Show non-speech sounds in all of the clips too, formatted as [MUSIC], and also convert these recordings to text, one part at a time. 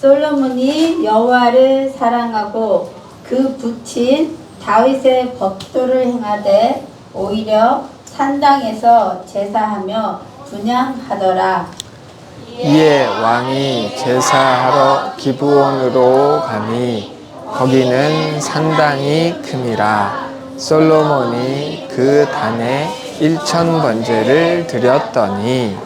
솔로몬이 여호와를 사랑하고 그 부친 다윗의 법도를 행하되 오히려 산당에서 제사하며 분양하더라. 이에 왕이 제사하러 기브온으로 가니 거기는 상당히 큼이라 솔로몬이 그 단에 일천 번제를 드렸더니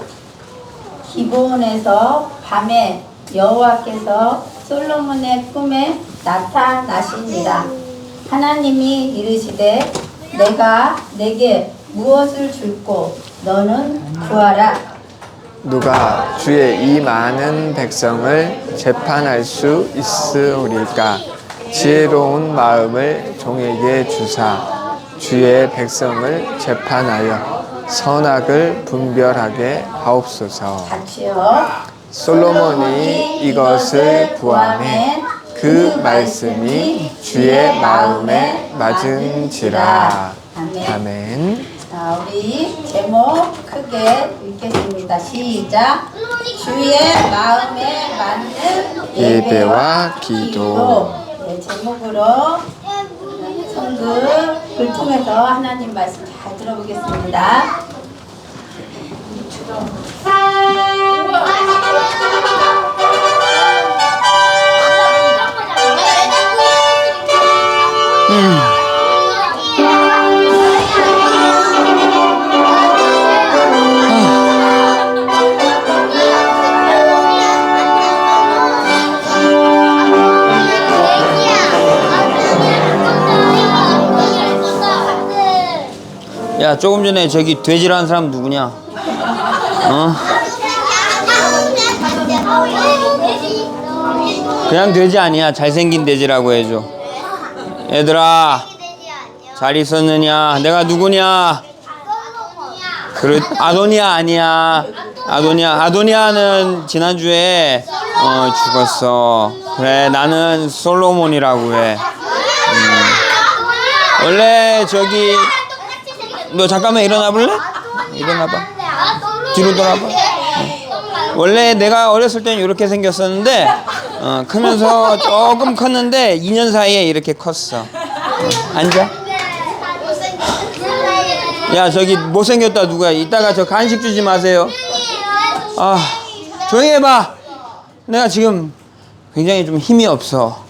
기브온에서 밤에 여호와께서 솔로몬의 꿈에 나타나시니라. 하나님이 이르시되 내가 내게 무엇을 줄고 너는 구하라. 누가 주의 이 많은 백성을 재판할 수 있으리까 지혜로운 마음을 종에게 주사 주의 백성을 재판하여 선악을 분별하게 하옵소서. 같이요. 솔로몬이 이것을 구하매 그 말씀이 주의 마음에 맞은지라. 아멘. 아멘. 자, 우리 제목 크게 읽겠습니다. 시작. 주의 마음에 맞는 예배와 기도. 네, 제목으로 성극 글 통해서 하나님 말씀 잘 들어보겠습니다. 야 조금 전에 저기 돼지라는 사람 누구냐? 어? 그냥 돼지 아니야. 잘생긴 돼지라고 해줘. 얘들아 잘 있었느냐? 내가 누구냐? 그렇 아도니아 아니야. 아도니아 아도니아는 지난주에 어, 죽었어. 그래 나는 솔로몬이라고 해. 음. 원래 저기 너 잠깐만 일어나 볼래? 일어나 봐. 뒤로 돌아봐. 원래 내가 어렸을 때는 이렇게 생겼었는데 어, 크면서 조금 컸는데 2년 사이에 이렇게 컸어. 어, 앉아. 야 저기 못생겼다 누구야? 이따가 저 간식 주지 마세요. 아 조용히 해봐. 내가 지금 굉장히 좀 힘이 없어.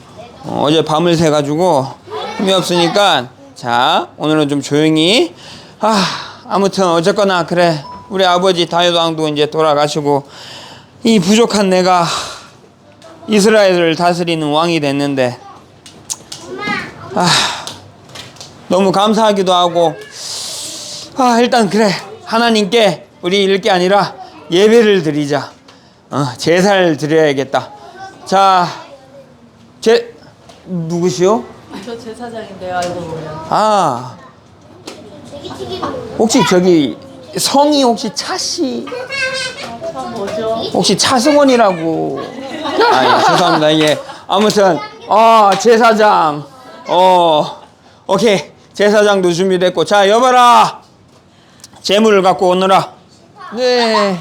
어, 제 밤을 새 가지고 힘이 없으니까 자 오늘은 좀 조용히. 아 아무튼 어쨌거나 그래. 우리 아버지 다윗 왕도 이제 돌아가시고 이 부족한 내가 이스라엘을 다스리는 왕이 됐는데 아 너무 감사하기도 하고 아 일단 그래. 하나님께 우리 읽을 게 아니라 예배를 드리자. 어, 제사를 드려야겠다. 자 제 누구시오? 저 제사장인데요, 알고. 보면. 아 혹시 저기 성이 혹시 차씨? 혹시 차승원이라고? 아 예, 죄송합니다. 이게 아무튼 아 제사장. 어 오케이. 제사장도 준비됐고. 자 여봐라. 재물을 갖고 오너라. 네.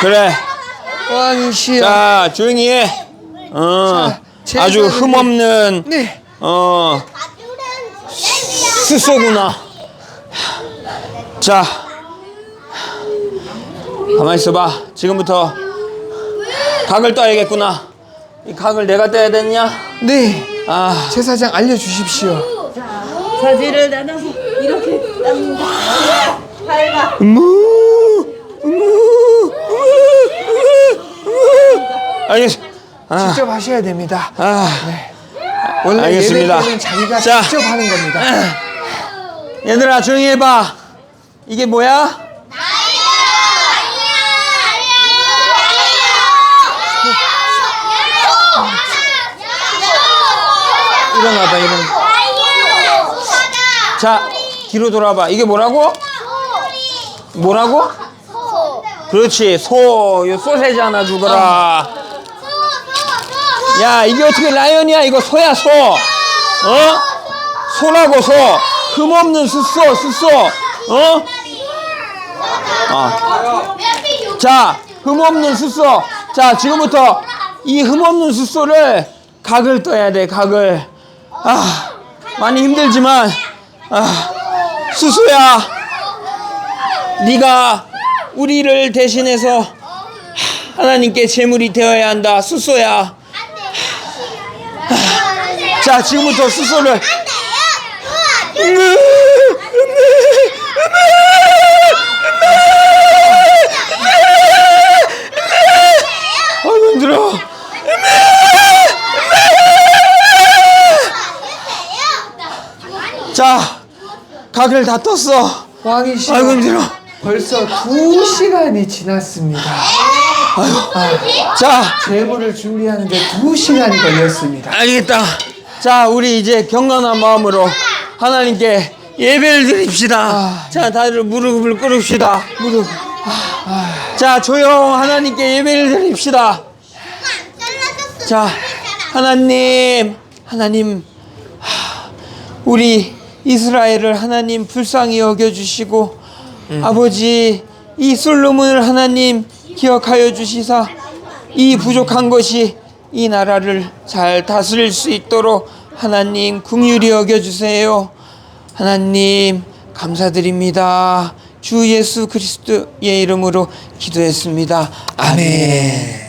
그래 왕이시여. 자 조용히 해 어, 자, 아주. 흠없는 네. 어 스소구나 자 가만 있어봐 지금부터 각을 떠야겠구나 이 각을 내가 떠야 됐냐 네. 아 제사장 알려주십시오. 사지를 나눠서 이렇게 땁니다. 팔 알겠어 아, 직접 하셔야 됩니다. 아, 원래 알겠습니다. 예배는 자기가 자. 직접 하는 겁니다. 얘들아 조용히 해봐. 이게 뭐야? 일어나봐 일어나. 자 뒤로 돌아봐. 이게 뭐라고? 뭐라고? 그렇지 소. 이거 소세지 하나 주거라 야 이게 어떻게 라이언이야 이거 소야 소 어? 소라고 소 흠없는 숫소, 숫소. 어? 아. 자, 흠없는 숫소. 자, 지금부터 이 흠없는 숫소를 각을 떠야 돼, 각을. 아, 많이 힘들지만, 아, 수수야, 네가 우리를 대신해서 하나님께 제물이 되어야 한다, 수소야. 자, 지금부터 수소를 아이고 힘들어. 자, 각을 다 떴어. 왕이시여. 아이고 힘들어. 벌써 두 시간이 지났습니다. 자, 제물을 준비하는데 두 시간이 걸렸습니다. 알겠다. 자, 우리 이제 경건한 마음으로 하나님께 예배를 드립시다. 자, 다들 무릎을 꿇읍시다. 무릎. 자, 조용 하나님께 예배를 드립시다. 자, 하나님, 하나님, 하, 우리 이스라엘을 하나님 불쌍히 여겨주시고, 아버지, 이 솔로몬을 하나님 기억하여 주시사, 이 부족한 것이 이 나라를 잘 다스릴 수 있도록 하나님 긍휼히 여겨 주세요. 하나님, 감사드립니다. 주 예수 그리스도의 이름으로 기도했습니다. 아멘.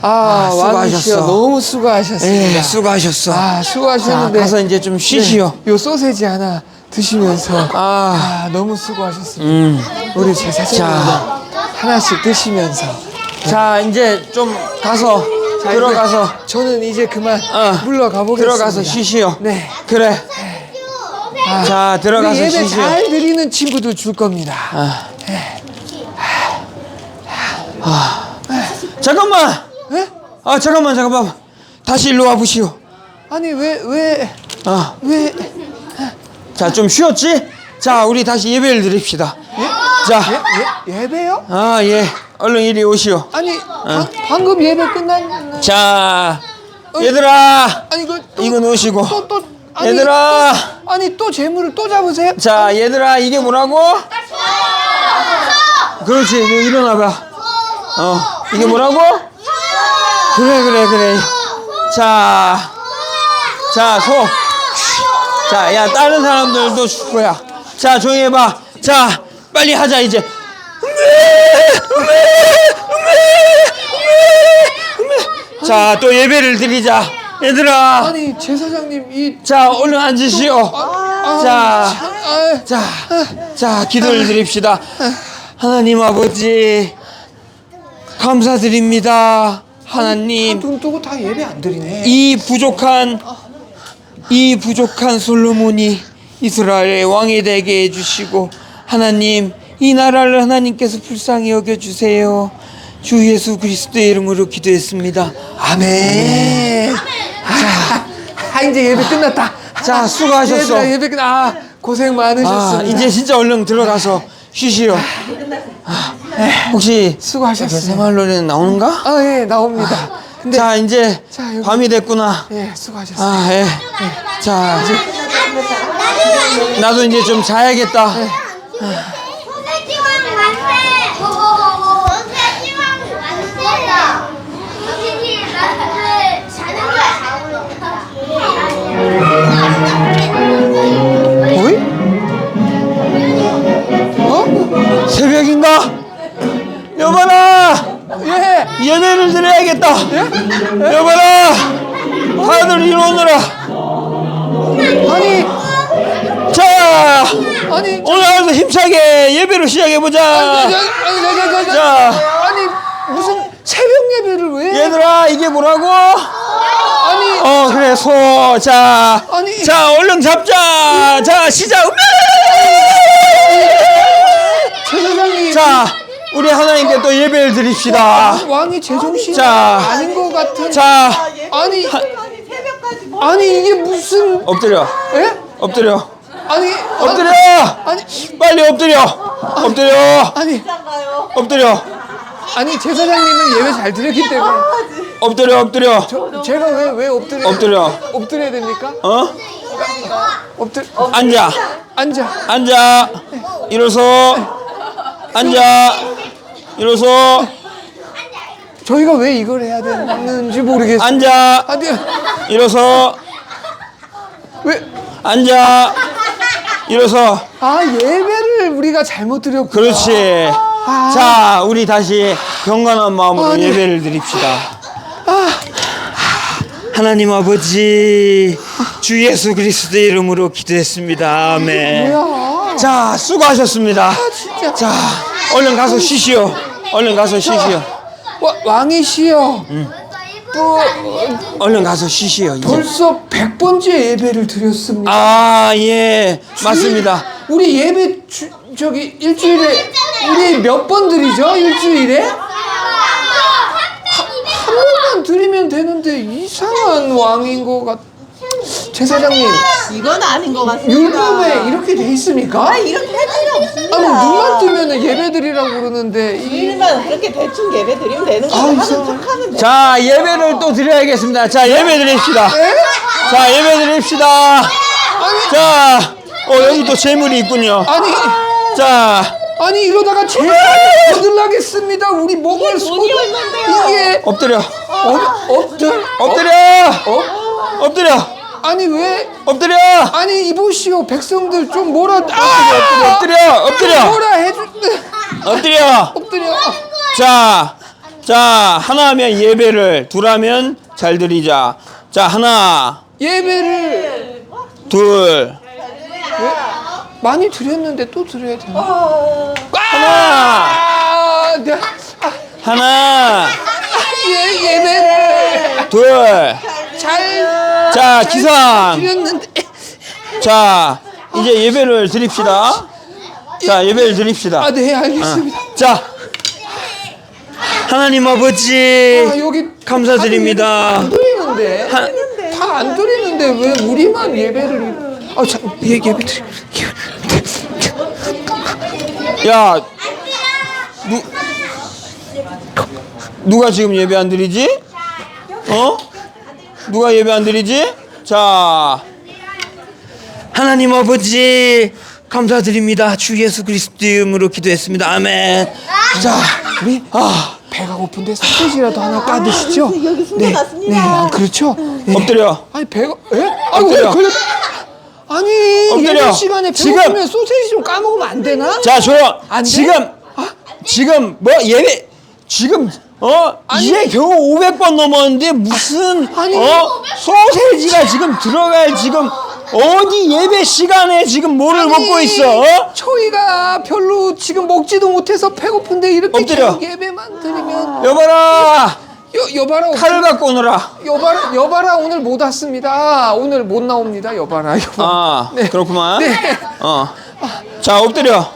아, 아, 왕이시여 수고하셨어. 너무 수고하셨습니다. 예, 수고하셨어. 아, 수고하셨는데 자, 가서 이제 좀 쉬시오. 네, 요 소세지 하나 드시면서 아. 아, 너무 수고하셨습니다. 음. 우리 제사장님도 자. 하나씩 드시면서 자, 이제 좀 가서 자, 들어가서 이제 저는 이제 그만 어, 물러가 보겠습니다. 들어가서 쉬시오. 네. 그래. 자, 우리 들어가서 예배 쉬시오. 잘 드리는 친구도 줄 겁니다. 아. 잠깐만. 예? 아, 잠깐만, 잠깐만. 다시 일로 와 보시오. 아니 왜왜왜 아, 자, 좀 쉬었지? 자, 우리 다시 예배를 드립시다. 자, 예, 예, 예배요? 아, 예. 얼른 이리 오시오. 아니 방, 방금 예배 끝났는데 자, 얘들아. 아니 이거 또, 이거 놓으시고. 또, 또, 아니, 얘들아. 또, 아니 또 재물을 또 잡으세요? 자, 얘들아, 이게 뭐라고? 그렇지, 너 일어나봐. 어, 이게 뭐라고? 그래, 그래, 그래. 자, 자, 소. 자, 야, 다른 사람들도 줄 거야. 자, 조용히 해봐. 자, 빨리 하자, 이제. 자, 또 예배를 드리자. 얘들아. 아니 제사장님 이 자, 얼른 앉으시오. 자, 참, 아, 자, 자, 기도를 드립시다. 하나님 아버지, 감사드립니다. 하나님, 눈 뜨고 다 예배 안 드리네. 이 부족한, 이 부족한 솔로몬이 이스라엘의 왕이 되게 해주시고, 하나님, 이 나라를 하나님께서 불쌍히 여겨주세요. 주 예수 그리스도의 이름으로 기도했습니다. 아멘. 자, 아, 이제 예배 끝났다. 자, 수고하셨어. 얘들아, 예배 끝. 아, 고생 아, 많으셨습니다. 이제 진짜 얼른 들어가서 쉬시오. 아, 혹시 수고하셨어요. 새마을로는 나오는가? 아, 예, 나옵니다. 근 데자 이제 자, 여기- 밤이 됐구나. 예, 수고하셨어요. 아 예. 자 나도 이제 좀 자야겠다. 자는 어이? 어? 새벽인가? 여봐라 예. 예배를 드려야겠다. 여봐라 다들 일어나라. 아니, 자 아니, 오늘 하루 힘차게 예배로 시작해 보자. 자. 아니, 무슨 새벽 예배를 왜? 얘들아 이게 뭐라고? 아니, 어 그래 소. 자, 아니. 자 얼른 잡자. 자 시작. 자 우리 하나님께 또 예배를 드립시다. 왕이 제정신이 자. 아닌 것 같은. 자 아니, 새벽까지 뭐 아니 이게 무슨? 엎드려 예? 엎드려 아니, 엎드려 아니, 빨리 엎드려 엎드려 아니, 가요? 엎드려 아니 제사장님은 예배 잘 드렸기 때문에 엎드려 엎드려 저, 제가 왜 왜 엎드려? 엎드려 엎드려야 됩니까? 어 엎드 앉아. 앉아. 앉아. 일어서. 앉아. 일어서. 저희가 왜 이걸 해야 되는지 모르겠어요. 앉아. 아니 일어서. 왜? 앉아. 일어서. 아 예배를 우리가 잘못 드렸구나. 그렇지. 아. 자, 우리 다시 경건한 마음으로 아니. 예배를 드립시다. 아, 하나님 아버지, 주 예수 그리스도의 이름으로 기도했습니다. 아멘. 뭐야? 자, 수고하셨습니다. 진짜. 자, 얼른 가서 쉬시오. 얼른 가서 쉬시오. 와, 왕이시여. 또 얼른 가서 쉬시오. 이제. 벌써 100번째 예배를 드렸습니다. 아, 예, 맞습니다. 우리 예배 주, 저기 일주일에 우리 몇 번 드리죠? 일주일에 한 번만 드리면 되는데 이상한 왕인 것 같. 제사장님 이건 아닌 것 같습니다. 율법에 이렇게 돼 있습니까? 이렇게 할 필요 없습니다. 아니 눈만 뜨면 예배 드리라고 그러는데 이 일만 그렇게 대충 예배 드리면 되는 거예요. 아, 하는 이상하네. 척하면 돼. 자, 예배를 또 드려야겠습니다. 자, 예배 드립시다. 에? 자, 예배 드립시다. 자, 어, 여기 또 재물이 있군요. 아니 자, 아니 이러다가 제사 거들나겠습니다. 우리 먹을 소 돈이 얼만데요? 이게 엎드려. 어, 엎드 엎드려. 어? 엎드려. 아니 왜 엎드려. 아니 이보시오 백성들 좀 뭐라 아! 엎드려. 엎드려. 뭐라 해주 엎드려. 엎드려 자, 자, 하나 하면 예배를, 둘 하면 잘 드리자. 자, 하나, 예배를 둘, 많이 드렸는데 또 드려야 되나? 어, 하나, 아, 네. 아, 하나, 예, 예배를 둘. 잘 자, 기상. 드렸는데 자, 이제 예배를 드립시다. 자, 예배를 드립시다. 아, 네, 알겠습니다. 자, 하나님 아버지, 아, 여기 감사드립니다. 안 드리는데 다안 드리는데 왜 우리만 예배를 아, 참, 예, 예배 드리 야, 누, 누가 지금 예배 안 드리지? 어? 누가 예배 안 드리지? 자, 하나님 아버지, 감사드립니다. 주 예수 그리스도 이름으로 기도했습니다. 아멘. 자, 우리 아 배가 고픈데 소시지라도 하나 까드시죠? 여기 숨겨놨습니다. 네, 아, 그렇죠. 네. 엎드려. 아니 배가 에? 아이고 엎드려. 걸렸. 아니 엎드려. 예배 시간에 지금. 배고프면 소세지 좀 까먹으면 안 되나? 자, 조용. 안 돼? 지금, 지금 뭐 예배, 지금 어 이제 겨우 500번 넘었는데 무슨 아니. 어 소세지가 지금 들어갈 지금 어디 예배 시간에 지금 뭐를 아니, 먹고 있어? 어? 저희가 별로 지금 먹지도 못해서 배고픈데 이렇게 엎드려. 계속 예배만 드리면 여봐라 여 여봐라 칼을 갖고 오너라. 여봐라 여봐라 오늘 못 왔습니다. 오늘 못 나옵니다. 여봐라 여봐. 아 네. 그렇구만. 네. 어. 자 엎드려.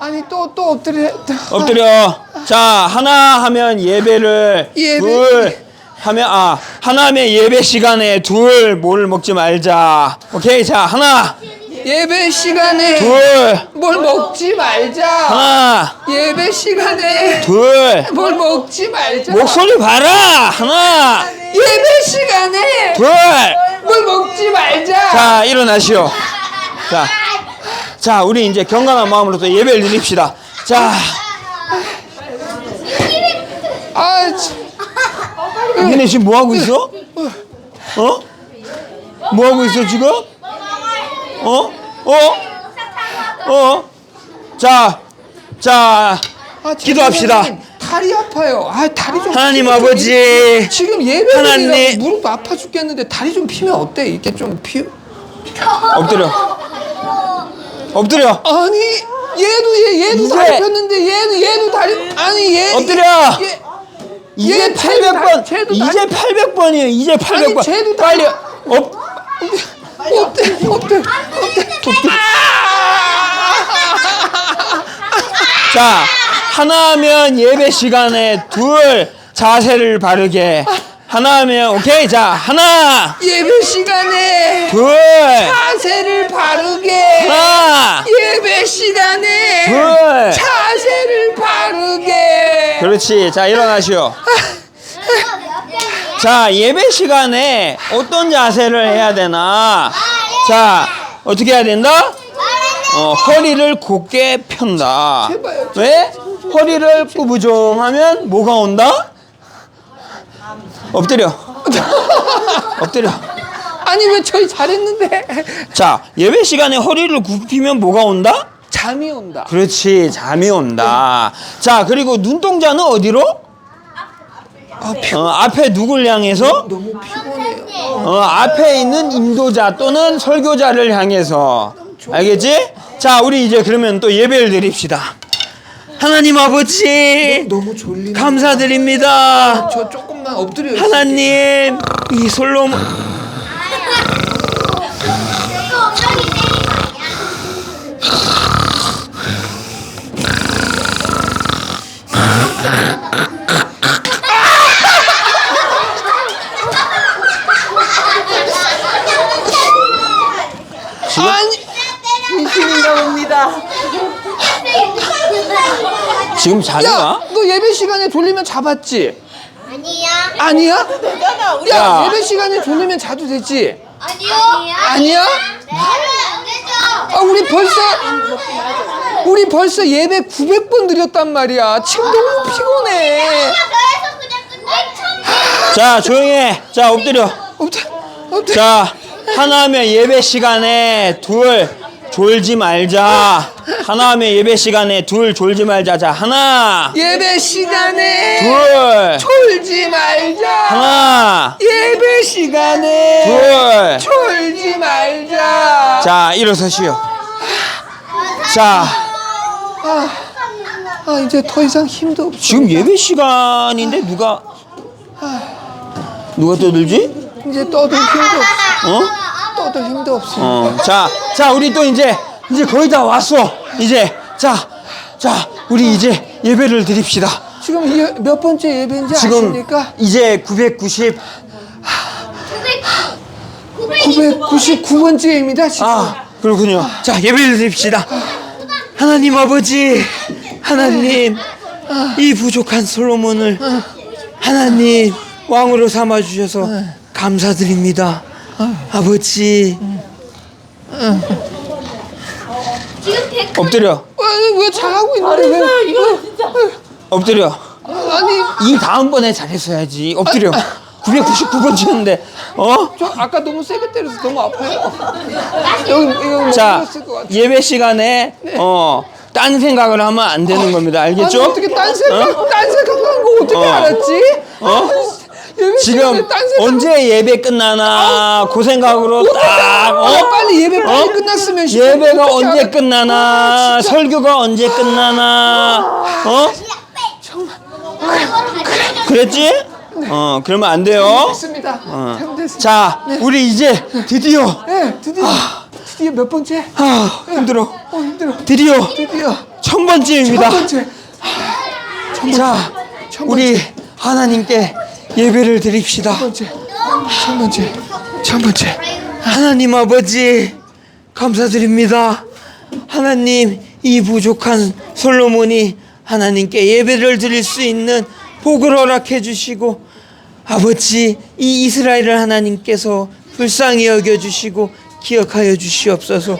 아니 또 또 엎드려. 엎드려. 자 하나 하면 예배를 예배. 둘 하면 아 하나 하면 예배 시간에 둘 뭘 먹지 말자. 오케이 자 하나 예배 시간에 둘 뭘 먹지 말자. 하나 예배 시간에 둘 뭘 먹지 말자. 목소리 봐라 하나 예배 시간에 둘. 뭘 먹지 말자. 자 일어나시오. 자. 자, 우리 이제 경건한 마음으로 또 예배를 드립시다. 자, 아, 참. 니네 지금 뭐 하고 있어? 어? 뭐 하고 있어 지금? 어? 어? 어? 자, 자, 아, 기도합시다. 다리 아파요. 아, 다리 좀. 하나님 피면 좀 아버지, 지금 예배를 하나님. 무릎 아파 죽겠는데 다리 좀 피면 어때? 이렇게 좀 피. 엎드려, 엎드려, 아니 얘도 얘 얘도 이제- 다리 폈는데 얘는 얘도 다리 아니 얘 엎드려. 얘, 이제 얘 쟤도 800번, 다- 쟤도 이제 800번이에요. 이제 800번. 쟤도 다- 빨리 엎, 어때 어때 어때 자, 하나 하면 예배 시간에 둘 자세를 바르게. 하나 하면 오케이. 자, 하나, 예배 시간에 둘, 자세를 바르게 하나, 예배 시간에 둘. 자세를 바르게 그렇지. 자, 일어나시오. 자, 예배 시간에 어떤 자세를 해야 되나? 자, 어떻게 해야 된다? 어, 허리를 곧게 편다. 왜? 허리를 꾸부정하면 뭐가 온다? 엎드려. [LAUGHS] 엎드려. 아니 왜 저희 잘했는데 자, 예배 시간에 허리를 굽히면 뭐가 온다? 잠이 온다. 그렇지, 잠이 온다. 자, 그리고 눈동자는 어디로? 아, 피, 어, 앞에 누굴 향해서? 너무 피곤해요. 어, 앞에 있는 인도자 또는 설교자를 향해서. 알겠지? 자, 우리 이제 그러면 또 예배를 드립시다. 하나님 아버지, 너무 졸리네. 감사드립니다. 저 조금만 엎드려. 하나님, 이 솔로몬, 지금 자기가? 야, 너 예배 시간에 졸리면 잡았지? 아니야. 아니야? 야, 야. 예배 시간에 졸리면 자도 되지? 아니요. 아니야? 아, 우리 벌써 우리 벌써 예배 900번 드렸단 말이야. 지금 너무 피곤해. 자, 조용히 해. 자, 엎드려. 엎드려. 엎드려. 자, 하나면 예배 시간에 둘 졸지 말자. 하나면 예배 시간에 둘 졸지 말자. 자, 하나, 예배 시간에 둘, 졸지 말자. 하나, 예배 시간에 둘. 졸지 말자. 자, 일어서시오. 자, 아, 아 이제 더 이상 힘도 없어. 지금 예배 시간인데 누가 누가 떠들지? 이제 떠들 힘도 없어. 어? 떠들 힘도 없어. 어. 자, 자, 우리 또 이제 이제 거의 다 왔어. 이제 자, 자, 우리 이제 예배를 드립시다. 지금 이게 몇 번째 예배인지 지금 아십니까? 이제 990 999번째입니다. 지금. 아, 그렇군요. 자, 예배를 드립시다. 하나님 아버지, 하나님, 이 부족한 솔로몬을 하나님 왕으로 삼아 주셔서 감사드립니다. 아버지, 지금 백 엎드려, 아니, 왜 잘하고 있는데 왜? 이거 진짜. 엎드려. 아니, 이 다음번에 잘했어야지. 엎드려. 999번 치는데, 어? 저 아까 너무 세게 때려서 너무 아파요. 여기 이거 자, 먹었을 것 같아. 예배 시간에 어, 딴 생각을 하면 안 되는 겁니다. 알겠죠? 아니, 어떻게 딴 생각, 딴 생각한 거 어떻게 어. 알았지? 어? 지금 생각. 언제 예배 끝나나 그 생각으로 딱 어? 어? 빨리 예배 빨리 어? 끝났으면 씨, 예배가 언제 알아? 끝나나 설교가 언제 끝나나 어? 그랬지? 어 그러면 안 돼요. 됐습니다. 잘못했습니다. 자 우리 이제 드디어 네, 드디어 드디어 몇 번째? 아 힘들어 어 힘들어. 드디어 드디어 천 번째입니다. 첫 번째. 자첫 우리 하나님께 예배를 드립시다. 첫 번째. 첫 번째. 첫 번째. 하나님 아버지 감사드립니다. 하나님 이 부족한 솔로몬이 하나님께 예배를 드릴 수 있는 복을 허락해 주시고 아버지 이 이스라엘을 하나님께서 불쌍히 여겨 주시고 기억하여 주시옵소서.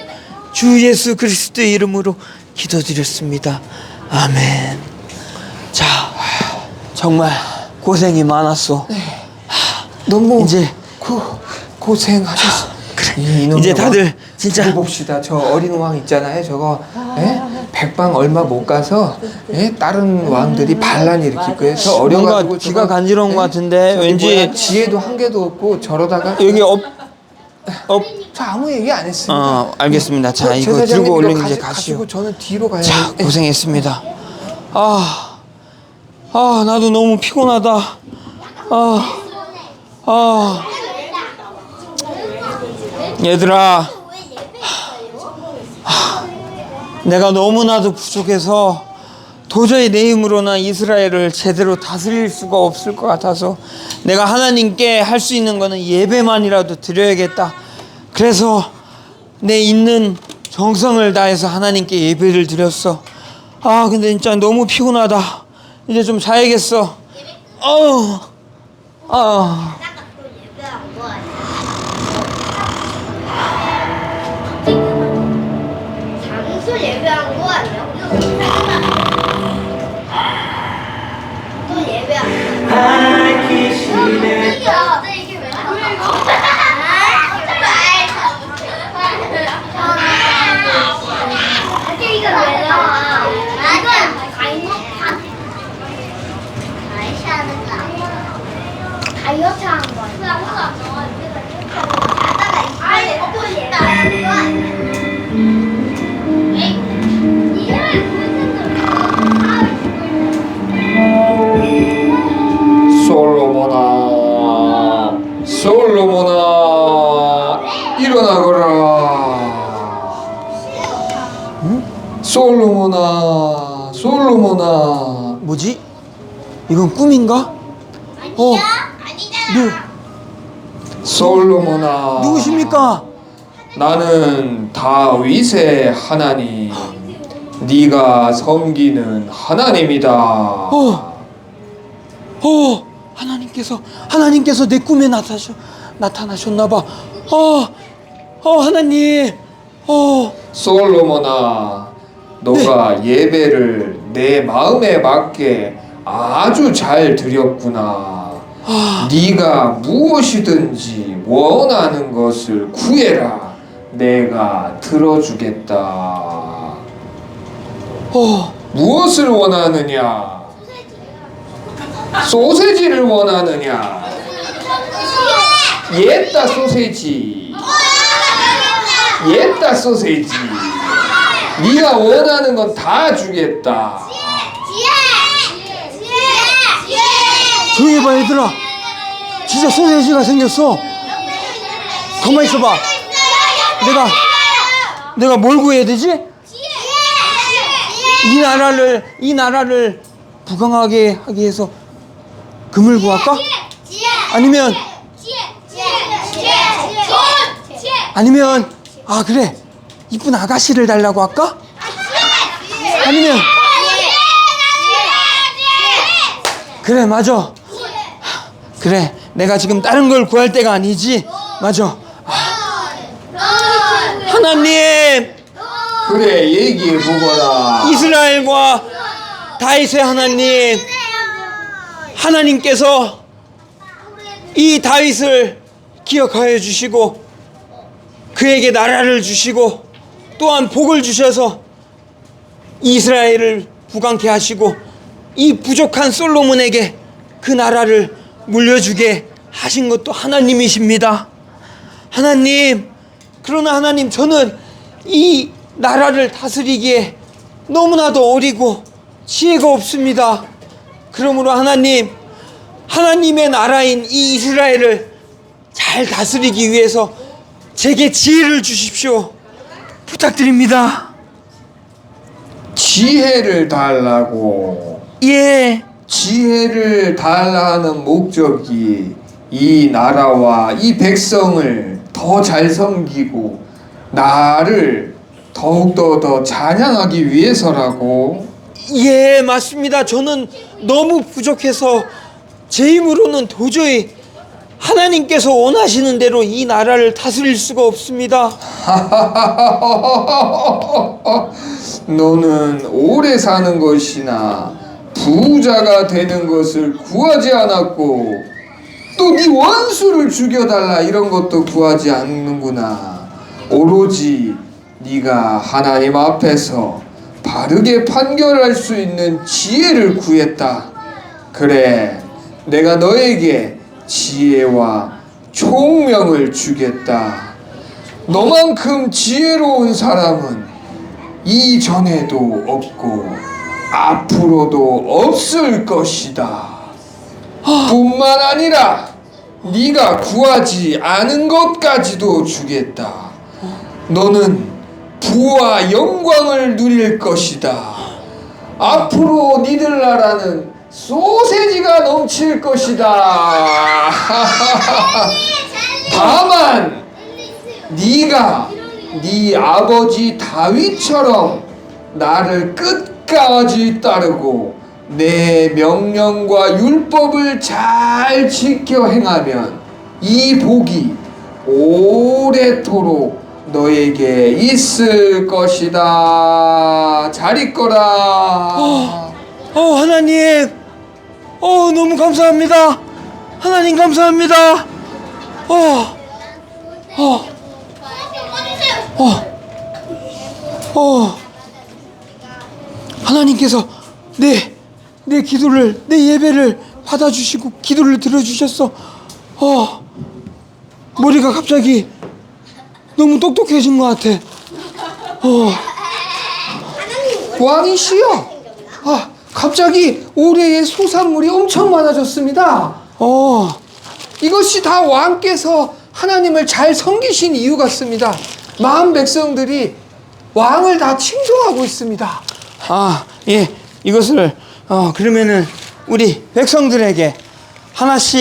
주 예수 그리스도 이름으로 기도드렸습니다. 아멘. 자 정말 고생이 많았어. 너무 이제 고 고생하셨어. 그래. 이제 다들 진짜 봅시다. 저 어린 왕 있잖아요. 저거 예? 백방 얼마 못 가서 예? 다른 왕들이 반란 일으킬 거예요. 저 어려가지고 뭔가 귀가 저거, 간지러운 예? 것 같은데 저기 왠지 뭐야, 지혜도 한 개도 없고 저러다가 여기 업, 업, 저 아무 얘기 안 했습니다. 어, 알겠습니다. 자, 저 이거 제사장님 들고 얼른 가시- 이제 가시오. 가시고 저는 뒤로 가야 자, 돼. 고생했습니다. 아, 아, 나도 너무 피곤하다. 아, 아, 얘들아, 내가 너무나도 부족해서 도저히 내 힘으로는 이스라엘을 제대로 다스릴 수가 없을 것 같아서 내가 하나님께 할 수 있는 거는 예배만이라도 드려야겠다. 그래서 내 있는 정성을 다해서 하나님께 예배를 드렸어. 아, 근데 진짜 너무 피곤하다. 이제 좀 자야겠어. 어우, 아, 장수 예배한 거 아니야? 뭐지? 이건 꿈인가? 어, 누, 솔로몬아. 누구십니까? 나는 다윗의 하나님. 네가 섬기는 하나님이다. 어, 어, 하나님께서 하나님께서 내 꿈에 나타나셨 나타나셨나 봐. 어, 어, 하나님, 어, 솔로몬아, 너가 예배를 내 마음에 맞게 아주 잘 드렸구나. 네가 무엇이든지 원하는 것을 구해라. 내가 들어주겠다. 어, 무엇을 원하느냐? 소세지를 원하느냐? 옛다 소세지. 옛다 소세지. 네가 원하는 건 다 주겠다. 조용히 해봐 얘들아. 진짜 소세지가 생겼어. 가만 있어봐. 내가 내가 뭘 구해야 되지? 이 나라를 이 나라를 부강하게 하기 위해서 금을 구할까? 아니면 아니면 아 그래 이쁜 아가씨를 달라고 할까? 아니면 그래 맞아. 그래 내가 지금 다른 걸 구할 때가 아니지? 맞아. 하나님! 그래 얘기해 보거라. 이스라엘과 다윗의 하나님. 하나님께서 이 다윗을 기억하여 주시고 그에게 나라를 주시고 또한 복을 주셔서 이스라엘을 부강케 하시고 이 부족한 솔로몬에게 그 나라를 물려주게 하신 것도 하나님이십니다. 하나님, 그러나 하나님 저는 이 나라를 다스리기에 너무나도 어리고 지혜가 없습니다. 그러므로 하나님, 하나님의 나라인 이 이스라엘을 잘 다스리기 위해서 제게 지혜를 주십시오. 부탁드립니다. 지혜를 달라고. 예. 지혜를 달라 하는 목적이 이 나라와 이 백성을 더 잘 섬기고 나를 더욱더 더 찬양하기 위해서라고 예, 맞습니다. 저는 너무 부족해서 제 힘으로는 도저히 하나님께서 원하시는 대로 이 나라를 다스릴 수가 없습니다. [LAUGHS] 너는 오래 사는 것이나 부자가 되는 것을 구하지 않았고 또 네 원수를 죽여달라 이런 것도 구하지 않는구나 오로지 네가 하나님 앞에서 바르게 판결할 수 있는 지혜를 구했다 그래 내가 너에게 지혜와 총명을 주겠다 너만큼 지혜로운 사람은 이전에도 없고 앞으로도 없을 것이다. 뿐만 아니라 네가 구하지 않은 것까지도 주겠다. 너는 부와 영광을 누릴 것이다. 앞으로 니들 나라는 소세지가 넘칠 것이다. 다만 네가 네 아버지 다윗처럼 나를 끝까지 따르고 내 명령과 율법을 잘 지켜 행하면 이 복이 오래도록 너에게 있을 것이다. 잘 있거라. 어 하나님 어 너무 감사합니다 하나님 감사합니다 어 어, 어, 어. 하나님께서 내, 내 기도를, 내 예배를 받아주시고 기도를 들어주셨어. 어, 머리가 갑자기 너무 똑똑해진 것 같아. 어, 왕이시여. 아, 갑자기 올해의 소산물이 엄청 많아졌습니다. 어, 이것이 다 왕께서 하나님을 잘 섬기신 이유 같습니다. 마음 백성들이 왕을 다 칭송하고 있습니다. 아, 예, 이것을, 어, 그러면은 우리 백성들에게 하나씩,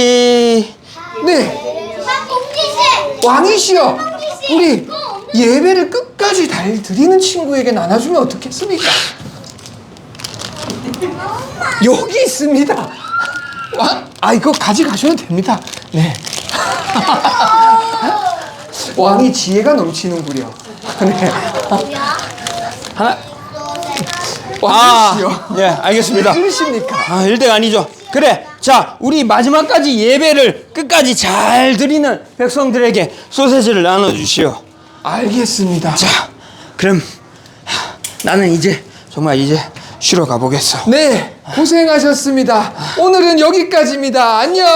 네, 왕이시여. 우리 예배를 끝까지 잘 드리는 친구에게 나눠주면 어떻겠습니까? 여기 있습니다. 왕, 아 이거 가져가셔도 됩니다. 네. [LAUGHS] 왕이 지혜가 넘치는구려. 네. 하나, 왕이시여. 아, 예, 알겠습니다. 들으십니까? 아, 1등 아니죠. 그래. 자, 우리 마지막까지 예배를 끝까지 잘 드리는 백성들에게 소세지를 나눠 주시오. 알겠습니다. 자, 그럼 하, 나는 이제 정말 이제 쉬러 가보겠어. 네, 고생하셨습니다. 오늘은 여기까지입니다. 안녕.